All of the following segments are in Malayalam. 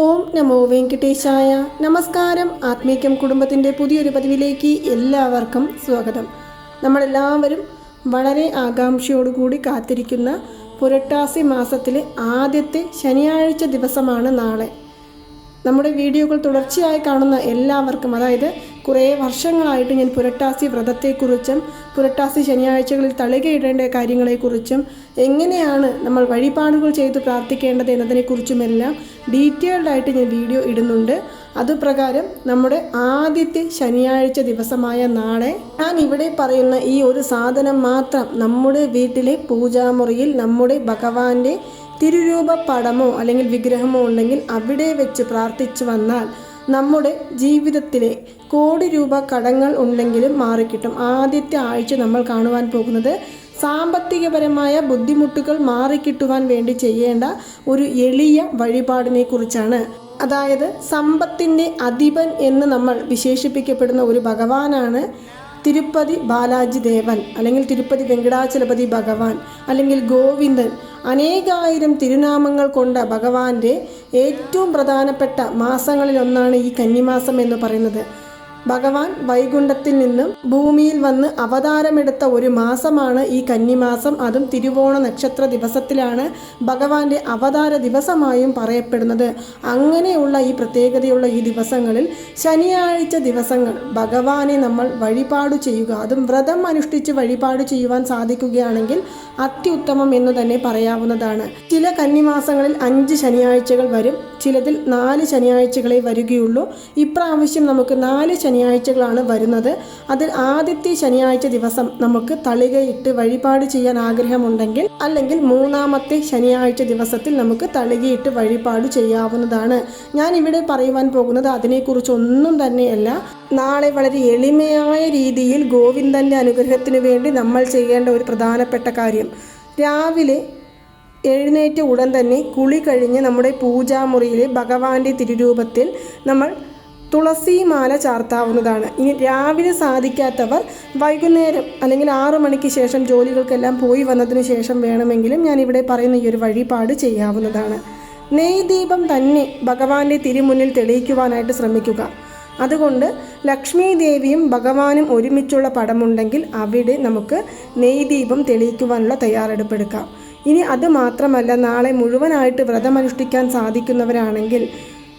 ഓം നമോ വെങ്കടേശായ നമസ്കാരം. ആത്മീക്യം കുടുംബത്തിന്റെ പുതിയൊരു പതിവിലേക്ക് എല്ലാവർക്കും സ്വാഗതം. നമ്മളെല്ലാവരും വളരെ ആകാംക്ഷയോടുകൂടി കാത്തിരിക്കുന്ന പുരട്ടാസി മാസത്തിലെ ആദ്യത്തെ ശനിയാഴ്ച ദിവസമാണ് നാളെ. നമ്മുടെ വീഡിയോകൾ തുടർച്ചയായി കാണുന്ന എല്ലാവർക്കും അതായത് കുറേ വർഷങ്ങളായിട്ട് ഞാൻ പുരട്ടാസി വ്രതത്തെക്കുറിച്ചും പുരട്ടാസി ശനിയാഴ്ചകളിൽ തളികയിടേണ്ട കാര്യങ്ങളെക്കുറിച്ചും എങ്ങനെയാണ് നമ്മൾ വഴിപാടുകൾ ചെയ്ത് പ്രാർത്ഥിക്കേണ്ടത് എന്നതിനെക്കുറിച്ചുമെല്ലാം ഡീറ്റെയിൽഡ് ആയിട്ട് ഞാൻ വീഡിയോ ഇടുന്നുണ്ട്. അതുപ്രകാരം നമ്മുടെ ആദ്യത്തെ ശനിയാഴ്ച ദിവസമായ നാളെ ഞാൻ ഇവിടെ പറയുന്ന ഈ ഒരു സാധനം മാത്രം നമ്മുടെ വീട്ടിലെ പൂജാമുറിയിൽ നമ്മുടെ ഭഗവാന്റെ തിരുരൂപ പടമോ അല്ലെങ്കിൽ വിഗ്രഹമോ ഉണ്ടെങ്കിൽ അവിടെ വെച്ച് പ്രാർത്ഥിച്ചു വന്നാൽ നമ്മുടെ ജീവിതത്തിലെ കോടി രൂപ കടങ്ങൾ ഉണ്ടെങ്കിലും മാറിക്കിട്ടും. ആദ്യത്തെ ആഴ്ച നമ്മൾ കാണുവാൻ പോകുന്നത് സാമ്പത്തികപരമായ ബുദ്ധിമുട്ടുകൾ മാറിക്കിട്ടുവാൻ വേണ്ടി ചെയ്യേണ്ട ഒരു എളിയ വഴിപാടിനെ കുറിച്ചാണ് അതായത് സമ്പത്തിന്റെ അധിപൻ എന്ന് നമ്മൾ വിശേഷിപ്പിക്കപ്പെടുന്ന ഒരു ഭഗവാനാണ് തിരുപ്പതി ബാലാജി ദേവൻ അല്ലെങ്കിൽ തിരുപ്പതി വെങ്കടാചലപതി ഭഗവാൻ അല്ലെങ്കിൽ ഗോവിന്ദൻ അനേകായിരം തിരുനാമങ്ങൾ കൊണ്ട ഭഗവാന്റെ ഏറ്റവും പ്രധാനപ്പെട്ട മാസങ്ങളിലൊന്നാണ് ഈ കന്നിമാസം എന്ന് പറയുന്നത്. ഭഗവാൻ വൈകുണ്ഠത്തിൽ നിന്നും ഭൂമിയിൽ വന്ന് അവതാരമെടുത്ത ഒരു മാസമാണ് ഈ കന്നിമാസം. അതും തിരുവോണ നക്ഷത്ര ദിവസത്തിലാണ് ഭഗവാന്റെ അവതാര ദിവസമായും പറയപ്പെടുന്നത്. അങ്ങനെയുള്ള ഈ പ്രത്യേകതയുള്ള ഈ ദിവസങ്ങളിൽ ശനിയാഴ്ച ദിവസങ്ങൾ ഭഗവാനെ നമ്മൾ വഴിപാട് ചെയ്യുക. അതും വ്രതം അനുഷ്ഠിച്ച് വഴിപാട് ചെയ്യുവാൻ സാധിക്കുകയാണെങ്കിൽ അത്യുത്തമം എന്ന് തന്നെ പറയാവുന്നതാണ്. ചില കന്നിമാസങ്ങളിൽ അഞ്ച് ശനിയാഴ്ചകൾ വരും. ചിലതിൽ നാല് ശനിയാഴ്ചകളെ വരികയുള്ളൂ. ഇപ്രാവശ്യം നമുക്ക് നാല് ശനിയാഴ്ചകളാണ് വരുന്നത്. അതിൽ ആദ്യത്തെ ശനിയാഴ്ച ദിവസം നമുക്ക് തളികയിട്ട് വഴിപാട് ചെയ്യാൻ ആഗ്രഹമുണ്ടെങ്കിൽ അല്ലെങ്കിൽ മൂന്നാമത്തെ ശനിയാഴ്ച ദിവസത്തിൽ നമുക്ക് തളികയിട്ട് വഴിപാട് ചെയ്യാവുന്നതാണ്. ഞാൻ ഇവിടെ പറയുവാൻ പോകുന്നത് അതിനെക്കുറിച്ചൊന്നും തന്നെയല്ല. നാളെ വളരെ എളിമയായ രീതിയിൽ ഗോവിന്ദന്റെ അനുഗ്രഹത്തിന് വേണ്ടി നമ്മൾ ചെയ്യേണ്ട ഒരു പ്രധാനപ്പെട്ട കാര്യം. രാവിലെ എഴുന്നേറ്റ ഉടൻ തന്നെ കുളി കഴിഞ്ഞ് നമ്മുടെ പൂജാമുറിയിലെ ഭഗവാന്റെ തിരുരൂപത്തിൽ നമ്മൾ തുളസിമാല ചാർത്താവുന്നതാണ്. ഇനി രാവിലെ സാധിക്കാത്തവർ വൈകുന്നേരം അല്ലെങ്കിൽ ആറു മണിക്ക് ശേഷം ജോലികൾക്കെല്ലാം പോയി വന്നതിന് ശേഷം വേണമെങ്കിലും ഞാൻ ഇവിടെ പറയുന്ന ഈ ഒരു വഴിപാട് ചെയ്യാവുന്നതാണ്. നെയ്ദീപം തന്നെ ഭഗവാന്റെ തിരുമുന്നിൽ തെളിയിക്കുവാനായിട്ട് ശ്രമിക്കുക. അതുകൊണ്ട് ലക്ഷ്മി ദേവിയും ഭഗവാനും ഒരുമിച്ചുള്ള പടമുണ്ടെങ്കിൽ അവിടെ നമുക്ക് നെയ്ദീപം തെളിയിക്കുവാനുള്ള തയ്യാറെടുപ്പെടുക്കാം. ഇനി അത് മാത്രമല്ല നാളെ മുഴുവനായിട്ട് വ്രതമനുഷ്ഠിക്കാൻ സാധിക്കുന്നവരാണെങ്കിൽ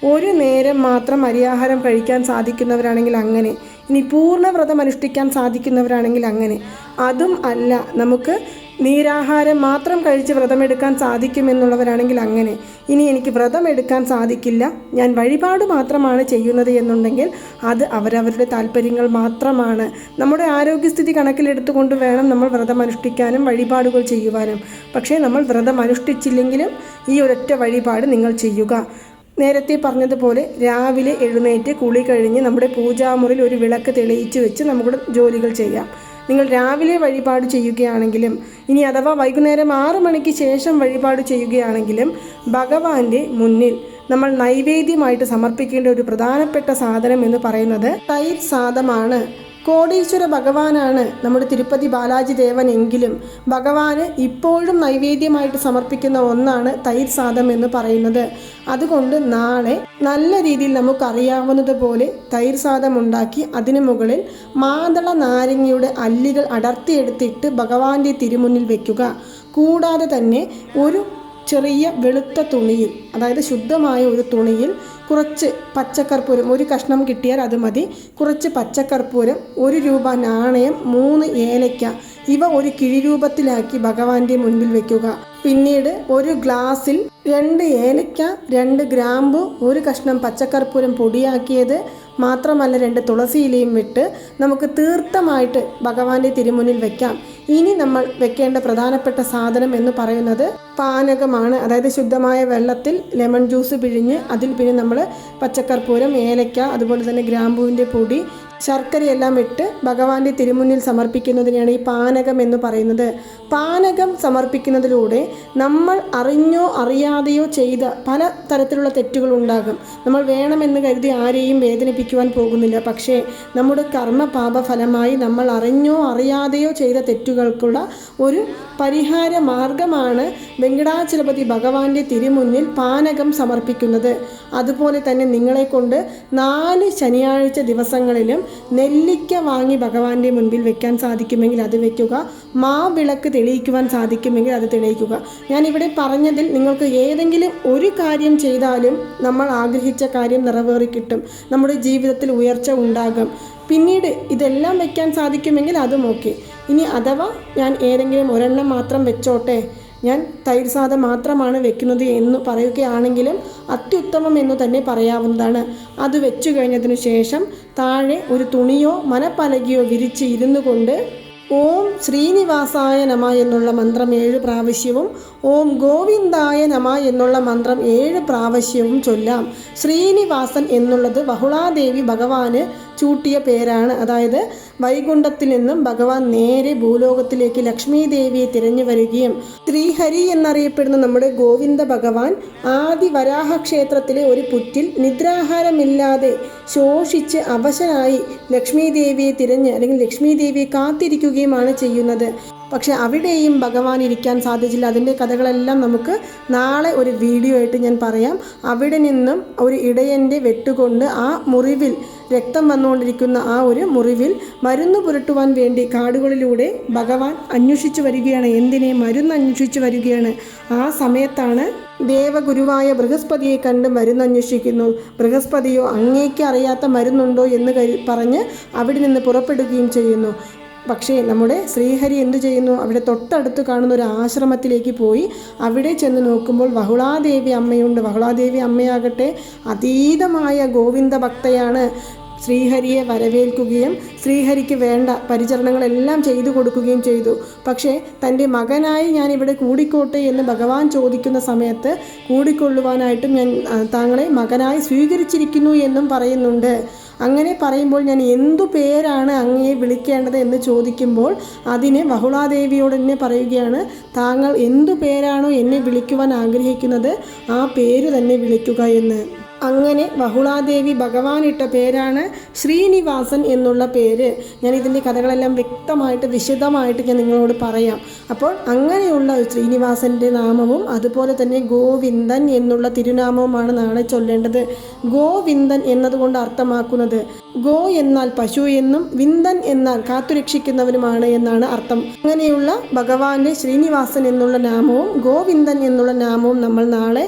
ഒരു നേരം മാത്രം അരിയാഹാരം കഴിക്കാൻ സാധിക്കുന്നവരാണെങ്കിൽ അങ്ങനെ ഇനി പൂർണ വ്രതം അനുഷ്ഠിക്കാൻ സാധിക്കുന്നവരാണെങ്കിൽ അങ്ങനെ. അതും അല്ല നമുക്ക് നീരാഹാരം മാത്രം കഴിച്ച് വ്രതമെടുക്കാൻ സാധിക്കുമെന്നുള്ളവരാണെങ്കിൽ അങ്ങനെ. ഇനി എനിക്ക് വ്രതം എടുക്കാൻ സാധിക്കില്ല. ഞാൻ വഴിപാട് മാത്രമാണ് ചെയ്യുന്നത് എന്നുണ്ടെങ്കിൽ അത് അവരവരുടെ താല്പര്യങ്ങൾ മാത്രമാണ്. നമ്മുടെ ആരോഗ്യസ്ഥിതി കണക്കിലെടുത്തുകൊണ്ട് വേണം നമ്മൾ വ്രതം അനുഷ്ഠിക്കാനും വഴിപാടുകൾ ചെയ്യുവാനും. പക്ഷേ നമ്മൾ വ്രതം അനുഷ്ഠിച്ചില്ലെങ്കിലും ഈ ഒരൊറ്റ വഴിപാട് നിങ്ങൾ ചെയ്യുക. നേരത്തെ പറഞ്ഞതുപോലെ രാവിലെ എഴുന്നേറ്റ് കുളി കഴിഞ്ഞ് നമ്മുടെ പൂജാമുറിയിൽ ഒരു വിളക്ക് തെളിയിച്ച് വെച്ച് നമ്മുടെ ജോലികൾ ചെയ്യാം. നിങ്ങൾ രാവിലെ വഴിപാട് ചെയ്യുകയാണെങ്കിലും ഇനി അഥവാ വൈകുന്നേരം ആറു മണിക്ക് ശേഷം വഴിപാട് ചെയ്യുകയാണെങ്കിലും ഭഗവാന്റെ മുന്നിൽ നമ്മൾ നൈവേദ്യമായിട്ട് സമർപ്പിക്കേണ്ട ഒരു പ്രധാനപ്പെട്ട സാധനം എന്ന് പറയുന്നത് തൈർ സാദമാണ് കോടീശ്വര ഭഗവാനാണ് നമ്മുടെ തിരുപ്പതി ബാലാജി ദേവൻ എങ്കിലും ഭഗവാന് ഇപ്പോഴും നൈവേദ്യമായിട്ട് സമർപ്പിക്കുന്ന ഒന്നാണ് തൈർ സാദം എന്ന് പറയുന്നത്. അതുകൊണ്ട് നാളെ നല്ല രീതിയിൽ നമുക്കറിയാവുന്നതുപോലെ തൈർ സാദം ഉണ്ടാക്കി അതിനു മുകളിൽ മാതള നാരങ്ങയുടെ അല്ലികൾ അടർത്തിയെടുത്തിട്ട് ഭഗവാന്റെ തിരുമുന്നിൽ വെക്കുക. കൂടാതെ തന്നെ ഒരു ചെറിയ വെളുത്ത തുണിയിൽ അതായത് ശുദ്ധമായ ഒരു തുണിയിൽ കുറച്ച് പച്ചക്കർപ്പൂരം ഒരു കഷ്ണം കിട്ടിയാൽ അത് മതി. കുറച്ച് പച്ചക്കർപ്പൂരം ഒരു രൂപ നാണയം മൂന്ന് ഏലയ്ക്ക ഇവ ഒരു കിഴിരൂപത്തിലാക്കി ഭഗവാന്റെ മുൻപിൽ വെക്കുക. പിന്നീട് ഒരു ഗ്ലാസ്സിൽ രണ്ട് ഏലയ്ക്ക രണ്ട് ഗ്രാമ്പു ഒരു കഷ്ണം പച്ചക്കർപ്പൂരം പൊടിയാക്കിയത് മാത്രമല്ല രണ്ട് തുളസി ഇലയും വിട്ട് നമുക്ക് തീർത്ഥമായിട്ട് ഭഗവാന്റെ തിരുമുന്നിൽ വെക്കാം. ഇനി നമ്മൾ വെക്കേണ്ട പ്രധാനപ്പെട്ട സാധനം എന്ന് പറയുന്നത് പാനകമാണ്. അതായത് ശുദ്ധമായ വെള്ളത്തിൽ ലെമൺ ജ്യൂസ് പിഴിഞ്ഞ് അതിൽ പിന്നെ നമ്മൾ പച്ചക്കർപ്പൂരം ഏലക്ക അതുപോലെ തന്നെ ഗ്രാമ്പൂവിന്റെ പൊടി ശർക്കരയെല്ലാം ഇട്ട് ഭഗവാന്റെ തിരുമുന്നിൽ സമർപ്പിക്കുന്നതിനെയാണ് ഈ പാനകം എന്ന് പറയുന്നത്. പാനകം സമർപ്പിക്കുന്നതിലൂടെ നമ്മൾ അറിഞ്ഞോ അറിയാതെയോ ചെയ്ത പല തരത്തിലുള്ള തെറ്റുകൾ ഉണ്ടാകും നമ്മൾ വേണമെന്ന് കരുതി ആരെയും വേദനിപ്പിക്കുവാൻ പോകുന്നില്ല. പക്ഷേ നമ്മുടെ കർമ്മ പാപഫലമായി നമ്മൾ അറിഞ്ഞോ അറിയാതെയോ ചെയ്ത തെറ്റുകൾക്കുള്ള ഒരു പരിഹാര മാർഗമാണ് വെങ്കടാചലപതി ഭഗവാന്റെ തിരുമുന്നിൽ പാനകം സമർപ്പിക്കുന്നത്. അതുപോലെ തന്നെ നിങ്ങളെ കൊണ്ട് നാല് ശനിയാഴ്ച ദിവസങ്ങളിലും നെല്ലിക്ക വാങ്ങി ഭഗവാന്റെ മുൻപിൽ വെക്കാൻ സാധിക്കുമെങ്കിൽ അത് വെക്കുക. മാവിളക്ക് തെളിയിക്കുവാൻ സാധിക്കുമെങ്കിൽ അത് തെളിയിക്കുക. ഞാനിവിടെ പറഞ്ഞതിൽ നിങ്ങൾക്ക് ഏതെങ്കിലും ഒരു കാര്യം ചെയ്താലും നമ്മൾ ആഗ്രഹിച്ച കാര്യം നിറവേറി കിട്ടും. നമ്മുടെ ജീവിതത്തിൽ ഉയർച്ച ഉണ്ടാകും. പിന്നീട് ഇതെല്ലാം വെക്കാൻ സാധിക്കുമെങ്കിൽ അതും ഓക്കെ. ഇനി അഥവാ ഞാൻ ഏതെങ്കിലും ഒരെണ്ണം മാത്രം വെച്ചോട്ടെ. ഞാൻ തൈര് സാധം മാത്രമാണ് വെക്കുന്നത് എന്ന് പറയുകയാണെങ്കിലും അത്യുത്തമം എന്ന് തന്നെ പറയാവുന്നതാണ്. അത് വെച്ചു കഴിഞ്ഞതിനു ശേഷം താഴെ ഒരു തുണിയോ മനപ്പലകയോ വിരിച്ച് ഇരുന്നു കൊണ്ട് ഓം ശ്രീനിവാസായ നമ എന്നുള്ള മന്ത്രം ഏഴ് പ്രാവശ്യവും ഓം ഗോവിന്ദായ നമ എന്നുള്ള മന്ത്രം ഏഴ് പ്രാവശ്യവും ചൊല്ലാം. ശ്രീനിവാസൻ എന്നുള്ളത് ബഹുളാദേവി ഭഗവാന് ചൂട്ടിയ പേരാണ്. അതായത് വൈകുണ്ഠത്തിൽ നിന്നും ഭഗവാൻ നേരെ ഭൂലോകത്തിലേക്ക് ലക്ഷ്മി ദേവിയെ തിരഞ്ഞു വരികയും ശ്രീഹരി എന്നറിയപ്പെടുന്ന നമ്മുടെ ഗോവിന്ദ ഭഗവാൻ ആദി വരാഹ ക്ഷേത്രത്തിലെ ഒരു പുറ്റിൽ നിദ്രാഹാരമില്ലാതെ ശോഷിച്ച് അവശനായി ലക്ഷ്മി ദേവിയെ തിരഞ്ഞ് അല്ലെങ്കിൽ ലക്ഷ്മി ദേവിയെ കാത്തിരിക്കുകയുമാണ് ചെയ്യുന്നത്. പക്ഷെ അവിടെയും ഭഗവാൻ ഇരിക്കാൻ സാധിച്ചില്ല. അതിന്റെ കഥകളെല്ലാം നമുക്ക് നാളെ ഒരു വീഡിയോ ആയിട്ട് ഞാൻ പറയാം. അവിടെ നിന്നും ഒരു ഇടയന്റെ വെട്ടുകൊണ്ട് ആ മുറിവിൽ രക്തം വന്നുകൊണ്ടിരിക്കുന്ന ആ ഒരു മുറിവിൽ മരുന്ന് പുരട്ടുവാൻ വേണ്ടി കാടുകളിലൂടെ ഭഗവാൻ അന്വേഷിച്ചു വരികയാണ്. എന്തിനെ? മരുന്ന് അന്വേഷിച്ചു വരികയാണ്. ആ സമയത്താണ് ദേവഗുരുവായ ബൃഹസ്പതിയെ കണ്ട് മരുന്ന് അന്വേഷിക്കുന്നു. ബൃഹസ്പതിയോ അങ്ങേക്ക് അറിയാത്ത മരുന്നുണ്ടോ എന്ന് പറഞ്ഞ് അവിടെ നിന്ന് പുറപ്പെടുകയും ചെയ്യുന്നു. പക്ഷേ നമ്മുടെ ശ്രീഹരി എന്തു ചെയ്യുന്നു? അവിടെ തൊട്ടടുത്ത് കാണുന്ന ഒരു ആശ്രമത്തിലേക്ക് പോയി അവിടെ ചെന്ന് നോക്കുമ്പോൾ വഹുളാദേവി അമ്മയുണ്ട്. വഹുളാദേവി അമ്മയാകട്ടെ അതീതമായ ഗോവിന്ദ ഭക്തയാണ് ശ്രീഹരിയെ വരവേൽക്കുകയും ശ്രീഹരിക്ക് വേണ്ട പരിചരണങ്ങളെല്ലാം ചെയ്തു കൊടുക്കുകയും ചെയ്തു. പക്ഷേ തന്റെ മകനായി ഞാൻ ഇവിടെ കൂടിക്കോട്ടെ എന്ന് ഭഗവാൻ ചോദിക്കുന്ന സമയത്ത് കൂടിക്കൊള്ളുവാനായിട്ടും ഞാൻ താങ്കളെ മകനായി സ്വീകരിച്ചിരിക്കുന്നു എന്നും പറയുന്നുണ്ട്. അങ്ങനെ പറയുമ്പോൾ ഞാൻ എന്തു പേരാണ് അങ്ങയെ വിളിക്കേണ്ടത് എന്ന് ചോദിക്കുമ്പോൾ അതിന് ബഹുളാദേവിയോട് തന്നെ പറയുകയാണ് താങ്കൾ എന്തു പേരാണോ എന്നെ വിളിക്കുവാൻ ആഗ്രഹിക്കുന്നത് ആ പേര് തന്നെ വിളിക്കുക എന്ന്. അങ്ങനെ വഹുളാദേവി ഭഗവാനിട്ട പേരാണ് ശ്രീനിവാസൻ എന്നുള്ള പേര്. ഞാൻ ഇതിന്റെ കഥകളെല്ലാം വ്യക്തമായിട്ട് വിശദമായിട്ട് ഞാൻ നിങ്ങളോട് പറയാം. അപ്പോൾ അങ്ങനെയുള്ള ശ്രീനിവാസന്റെ നാമവും അതുപോലെ തന്നെ ഗോവിന്ദൻ എന്നുള്ള തിരുനാമവുമാണ് നാളെ ചൊല്ലേണ്ടത്. ഗോവിന്ദൻ എന്നതുകൊണ്ട് അർത്ഥമാക്കുന്നത് ഗോ എന്നാൽ പശു എന്നും വിന്ദൻ എന്നാൽ കാത്തുരക്ഷിക്കുന്നവനുമാണ് എന്നാണ് അർത്ഥം. അങ്ങനെയുള്ള ഭഗവാന്റെ ശ്രീനിവാസൻ എന്നുള്ള നാമവും ഗോവിന്ദൻ എന്നുള്ള നാമവും നമ്മൾ നാളെ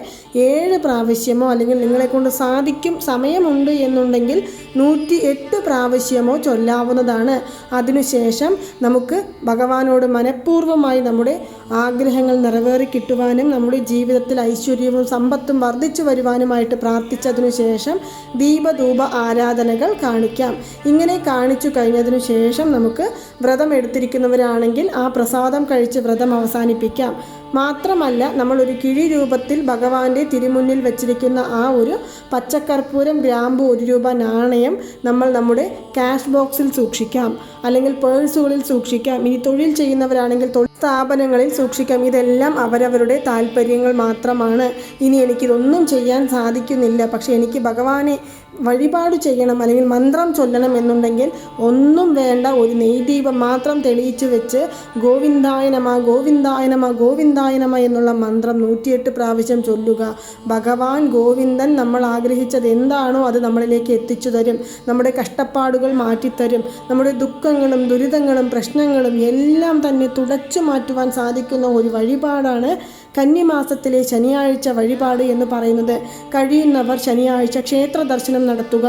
ഏഴ് പ്രാവശ്യമോ അല്ലെങ്കിൽ നിങ്ങളെ കൊണ്ട് സാധിക്കും സമയമുണ്ട് എന്നുണ്ടെങ്കിൽ നൂറ്റി എട്ട് പ്രാവശ്യമോ ചൊല്ലാവുന്നതാണ്. അതിനുശേഷം നമുക്ക് ഭഗവാനോട് മനഃപൂർവമായി നമ്മുടെ ആഗ്രഹങ്ങൾ നിറവേറി കിട്ടുവാനും നമ്മുടെ ജീവിതത്തിൽ ഐശ്വര്യവും സമ്പത്തും വർദ്ധിച്ചു വരുവാനുമായിട്ട് പ്രാർത്ഥിച്ചതിനു ശേഷം ദീപധൂപ ആരാധനകൾ കാണിക്കാം. ഇങ്ങനെ കാണിച്ചു കഴിഞ്ഞതിനു ശേഷം നമുക്ക് വ്രതം എടുത്തിരിക്കുന്നവരാണെങ്കിൽ ആ പ്രസാദം കഴിച്ച് വ്രതം അവസാനിപ്പിക്കാം. മാത്രമല്ല നമ്മൾ ഒരു കിഴി രൂപത്തിൽ ഭഗവാന്റെ തിരുമുന്നിൽ വെച്ചിരിക്കുന്ന ആ ഒരു പച്ചക്കർപ്പൂരം ഗ്രാമ്പു ഒരു രൂപ നാണയം നമ്മൾ നമ്മുടെ ക്യാഷ് ബോക്സിൽ സൂക്ഷിക്കാം. അല്ലെങ്കിൽ പേഴ്സുകളിൽ സൂക്ഷിക്കാം. ഇനി തൊഴിൽ ചെയ്യുന്നവരാണെങ്കിൽ തൊഴിൽ സ്ഥാപനങ്ങളിൽ സൂക്ഷിക്കാം. ഇതെല്ലാം അവരവരുടെ താല്പര്യങ്ങൾ മാത്രമാണ്. ഇനി എനിക്കിതൊന്നും ചെയ്യാൻ സാധിക്കുന്നില്ല. പക്ഷേ എനിക്ക് ഭഗവാനെ വഴിപാട് ചെയ്യണം അല്ലെങ്കിൽ മന്ത്രം ചൊല്ലണം എന്നുണ്ടെങ്കിൽ ഒന്നും വേണ്ട ഒരു നെയ്ദീപം മാത്രം തെളിയിച്ചു വെച്ച് ഗോവിന്ദായനമ ഗോവിന്ദായനമ ഗോവിന്ദായനമ ഗോവിന്ദായ നമ എന്നുള്ള മന്ത്രം നൂറ്റിയെട്ട് പ്രാവശ്യം ചൊല്ലുക. ഭഗവാൻ ഗോവിന്ദൻ നമ്മൾ ആഗ്രഹിച്ചത് എന്താണോ അത് നമ്മളിലേക്ക് എത്തിച്ചു തരും. നമ്മുടെ കഷ്ടപ്പാടുകൾ മാറ്റിത്തരും. നമ്മുടെ ദുഃഖങ്ങളും ദുരിതങ്ങളും പ്രശ്നങ്ങളും എല്ലാം തന്നെ തുടച്ചു മാറ്റുവാൻ സാധിക്കുന്ന ഒരു വഴിപാടാണ് കന്നിമാസത്തിലെ ശനിയാഴ്ച വഴിപാട് എന്ന് പറയുന്നത് കഴിയുന്നവർ ശനിയാഴ്ച ക്ഷേത്ര ദർശനം നടത്തുക.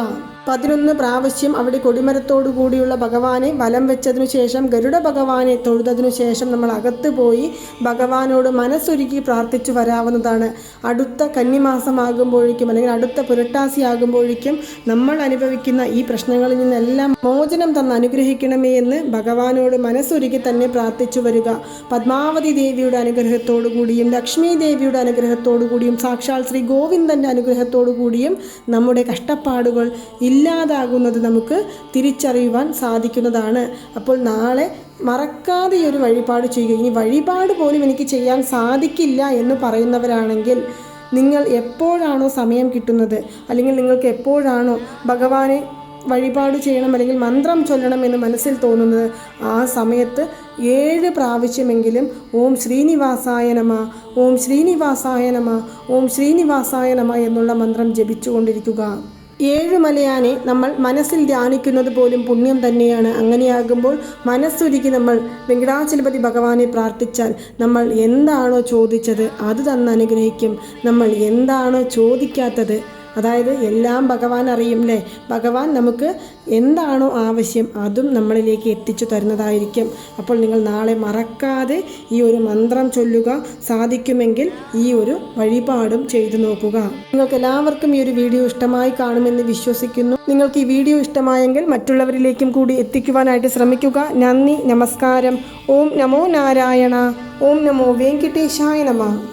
പതിനൊന്ന് പ്രാവശ്യം അവിടെ കൊടിമരത്തോടു കൂടിയുള്ള ഭഗവാനെ വലം വെച്ചതിനു ശേഷം ഗരുഡ ഭഗവാനെ തൊഴുതതിനു ശേഷം നമ്മൾ അകത്ത് പോയി ഭഗവാനോട് മനസ്സൊരുക്കി പ്രാർത്ഥിച്ചു വരാവുന്നതാണ്. അടുത്ത കന്നിമാസമാകുമ്പോഴേക്കും അല്ലെങ്കിൽ അടുത്ത പുരട്ടാസി ആകുമ്പോഴേക്കും നമ്മൾ അനുഭവിക്കുന്ന ഈ പ്രശ്നങ്ങളിൽ നിന്നെല്ലാം മോചനം തന്ന് അനുഗ്രഹിക്കണമേ എന്ന് ഭഗവാനോട് മനസ്സൊരുക്കി തന്നെ പ്രാർത്ഥിച്ചു വരിക. പത്മാവതി ദേവിയുടെ അനുഗ്രഹത്തോടു കൂടിയും ലക്ഷ്മി ദേവിയുടെ അനുഗ്രഹത്തോടു കൂടിയും സാക്ഷാൽ ശ്രീ ഗോവിന്ദന്റെ അനുഗ്രഹത്തോടു കൂടിയും നമ്മുടെ കഷ്ടപ്പാടുകൾ ഇല്ലാതാകുന്നത് നമുക്ക് തിരിച്ചറിയുവാൻ സാധിക്കുന്നതാണ്. അപ്പോൾ നാളെ മറക്കാതെ ഈ ഒരു വഴിപാട് ചെയ്യുക. ഇനി വഴിപാട് പോലും എനിക്ക് ചെയ്യാൻ സാധിക്കില്ല എന്ന് പറയുന്നവരാണെങ്കിൽ നിങ്ങൾ എപ്പോഴാണോ സമയം കിട്ടുന്നത്? അല്ലെങ്കിൽ നിങ്ങൾക്ക് എപ്പോഴാണോ ഭഗവാനെ വഴിപാട് ചെയ്യണം അല്ലെങ്കിൽ മന്ത്രം ചൊല്ലണം എന്ന് മനസ്സിൽ തോന്നുന്നത്? ആ സമയത്ത് ഏഴ് പ്രാവശ്യമെങ്കിലും ഓം ശ്രീനിവാസായ നമ ഓം ശ്രീനിവാസായ നമ ഓം ശ്രീനിവാസായ നമ എന്നുള്ള മന്ത്രം ജപിച്ചുകൊണ്ടിരിക്കുക. ഏഴുമലയാനെ നമ്മൾ മനസ്സിൽ ധ്യാനിക്കുന്നത് പോലും പുണ്യം തന്നെയാണ്. അങ്ങനെയാകുമ്പോൾ മനസ്സൊരുക്കി നമ്മൾ വെങ്കടാചലപതി ഭഗവാനെ പ്രാർത്ഥിച്ചാൽ നമ്മൾ എന്താണോ ചോദിച്ചത് അത് തന്ന് അനുഗ്രഹിക്കും നമ്മൾ എന്താണോ ചോദിക്കാത്തത് അതായത് എല്ലാം ഭഗവാൻ അറിയും അല്ലേ ഭഗവാൻ നമുക്ക് എന്താണോ ആവശ്യം അതും നമ്മളിലേക്ക് എത്തിച്ചു തരുന്നതായിരിക്കും. അപ്പോൾ നിങ്ങൾ നാളെ മറക്കാതെ ഈ ഒരു മന്ത്രം ചൊല്ലുക സാധിക്കുമെങ്കിൽ ഈ ഒരു വഴിപാടും ചെയ്തു നോക്കുക. നിങ്ങൾക്ക് എല്ലാവർക്കും ഈ ഒരു വീഡിയോ ഇഷ്ടമായി കാണുമെന്ന് വിശ്വസിക്കുന്നു. നിങ്ങൾക്ക് ഈ വീഡിയോ ഇഷ്ടമായെങ്കിൽ മറ്റുള്ളവരിലേക്കും കൂടി എത്തിക്കുവാനായിട്ട് ശ്രമിക്കുക. നന്ദി നമസ്കാരം. ഓം നമോ നാരായണ. ഓം നമോ വെങ്കിട്ടേശായ നമ.